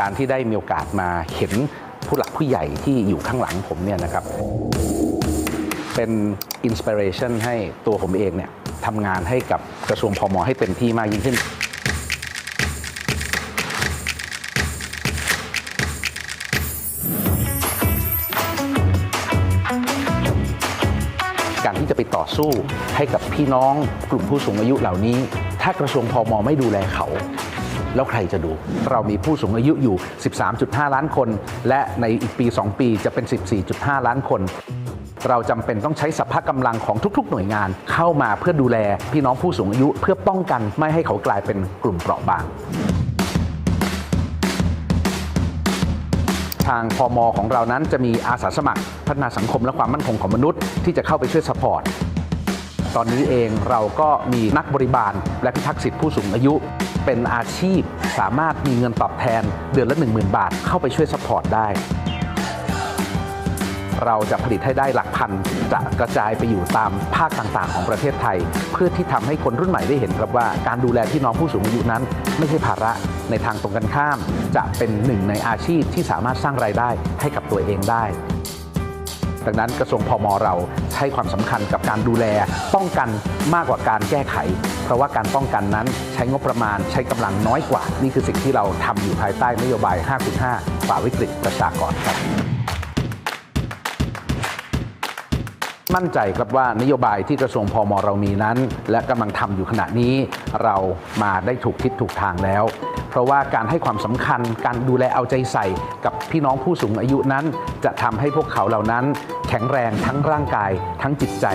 การที่ได้มีโอกาสมาเห็นผู้หลักผู้ใหญ่ที่อยู่ข้างหลังผมเนี่ยนะครับ เป็นอินสปิเรชันให้ตัวผมเองเนี่ยทำงานให้กับกระทรวงพมให้เต็มที่มากยิ่งขึ้นการที่จะไปต่อสู้ให้กับพี่น้องกลุ่มผู้สูงอายุเหล่านี้ ถ้ากระทรวงพมไม่ดูแลเขา แล้วใครจะดู เรามีผู้สูงอายุอยู่ 13.5 ล้านคน และในอีกปี 2 ปีจะเป็น 14.5 ล้านคน เราจำเป็นต้องใช้สัพพะกำลังของทุก ๆ หน่วยงาน เข้ามาเพื่อดูแลพี่น้องผู้สูงอายุ เพื่อป้องกันไม่ให้เขากลายเป็นกลุ่มเปราะบางทางพมของเรานั้นจะมีอาสาสมัครพัฒนาสังคมและความมั่นคงของมนุษย์ที่จะเข้าไปช่วยสปอร์ต ตอนนี้เองเราก็มีนักบริบาล และพิทักษ์สิทธิผู้สูงอายุ เป็นอาชีพสามารถมีเงินตอบแทนเดือนละ 10,000 บาท เข้าไปช่วยสปอร์ตได้ เราจะผลิตให้ได้หลักพันจะกระจายไปอยู่ตามภาคต่างๆ ของประเทศไทย เพื่อที่ทำให้คนรุ่นใหม่ได้เห็นครับว่า การดูแลพี่น้องผู้สูงอายุนั้น ไม่ใช่ภาระในทางตรงกันข้าม จะเป็นหนึ่งในอาชีพที่สามารถสร้างรายได้ให้กับตัวเองได้ ดังนั้นกระทรวงพมเราให้ความสำคัญกับการดูแล ป้องกันมากกว่าการแก้ไข เพราะว่าการป้องกันนั้นใช้งบประมาณใช้กำลังน้อยกว่า นี่คือสิ่งที่เราทำอยู่ภายใต้นโยบาย 5 5ฝ่าวิกฤตประชากรครับ มั่นใจครับว่านโยบายที่กระทรวงพมเรามีนั้น และกำลังทำอยู่ขณะนี้เรามาได้ถูกทิศถูกทางแล้ว เพราะว่าการให้ความสำคัญการดูแลเอาใจใส่กับพี่น้องผู้สูงอายุนั้น จะทำให้พวกเขาเหล่านั้น แข็งแรงทั้งร่างกาย ทั้งจิตใจ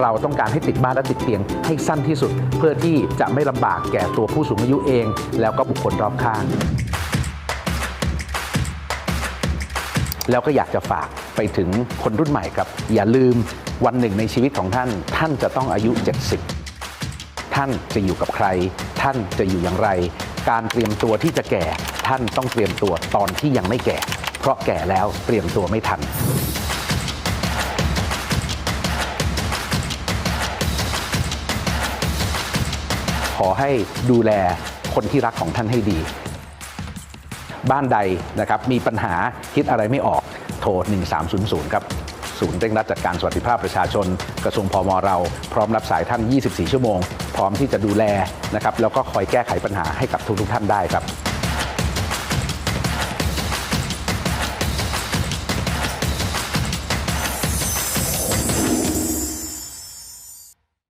เราต้องการให้ติดบ้านและติดเตียงให้สั้นที่สุด เพื่อที่จะไม่ลำบากแก่ตัวผู้สูงอายุเอง แล้วก็บุคคลรอบข้าง แล้วก็อยากจะฝากไปถึงคนรุ่นใหม่ครับ อย่าลืมวันหนึ่งในชีวิตของท่าน ท่านจะต้องอายุ 70 ท่านจะอยู่กับใคร ท่านจะอยู่อย่างไร การเตรียมตัวที่จะแก่ ท่านต้องเตรียมตัวตอนที่ยังไม่แก่ เพราะแก่แล้วเตรียมตัวไม่ทันขอให้ดูแลคนที่รักของท่านให้ดี บ้านใดนะครับมีปัญหาคิดอะไรไม่ออกโทร 1300 ครับศูนย์เร่งรัดจัดการสวัสดิภาพประชาชน กระทรวงพมเราพร้อมรับสายท่าน 24 ชั่วโมง พร้อมที่จะดูแลนะครับแล้วก็คอยแก้ไขปัญหาให้กับทุกๆท่านได้ครับ